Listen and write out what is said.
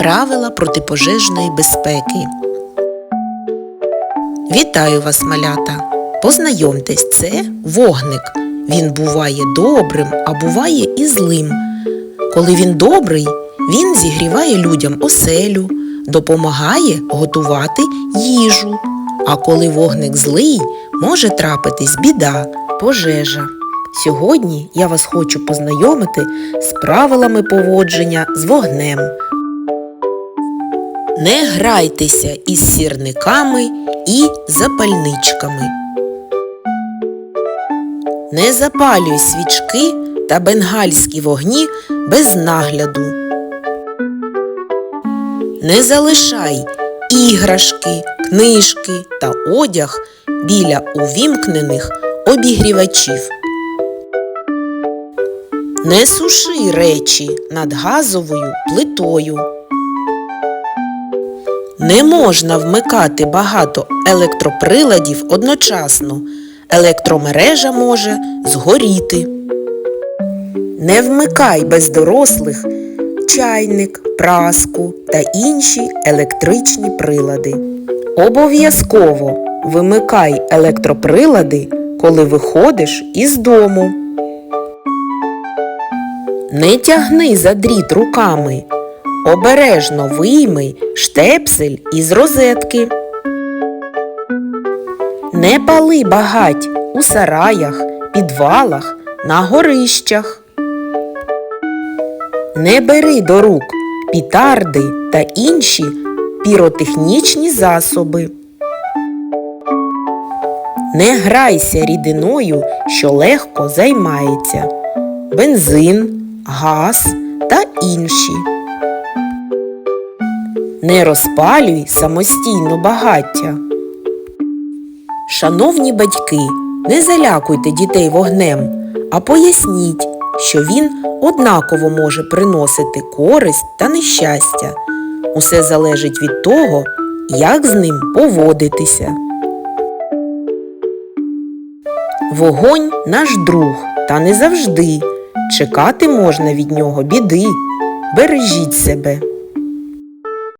Правила протипожежної безпеки. Вітаю вас, малята! Познайомтесь, це вогник. Він буває добрим, а буває і злим. Коли він добрий, він зігріває людям оселю, допомагає готувати їжу. А коли вогник злий, може трапитись біда, пожежа. Сьогодні я вас хочу познайомити з правилами поводження з вогнем. Не грайтеся із сірниками і запальничками. Не запалюй свічки та бенгальські вогні без нагляду. Не залишай іграшки, книжки та одяг біля увімкнених обігрівачів. Не суши речі над газовою плитою. Не можна вмикати багато електроприладів одночасно. Електромережа може згоріти. Не вмикай без дорослих чайник, праску та інші електричні прилади. Обов'язково вимикай електроприлади, коли виходиш із дому. Не тягни за дріт руками. Обережно вийми штепсель із розетки. Не пали багать у сараях, підвалах, на горищах. Не бери до рук пітарди та інші піротехнічні засоби. Не грайся рідиною, що легко займається. Бензин, газ та інші. Не розпалюй самостійно багаття. Шановні батьки, не залякуйте дітей вогнем, а поясніть, що він однаково може приносити користь та нещастя. Усе залежить від того, як з ним поводитися. Вогонь наш друг, та не завжди. Чекати можна від нього біди. Бережіть себе.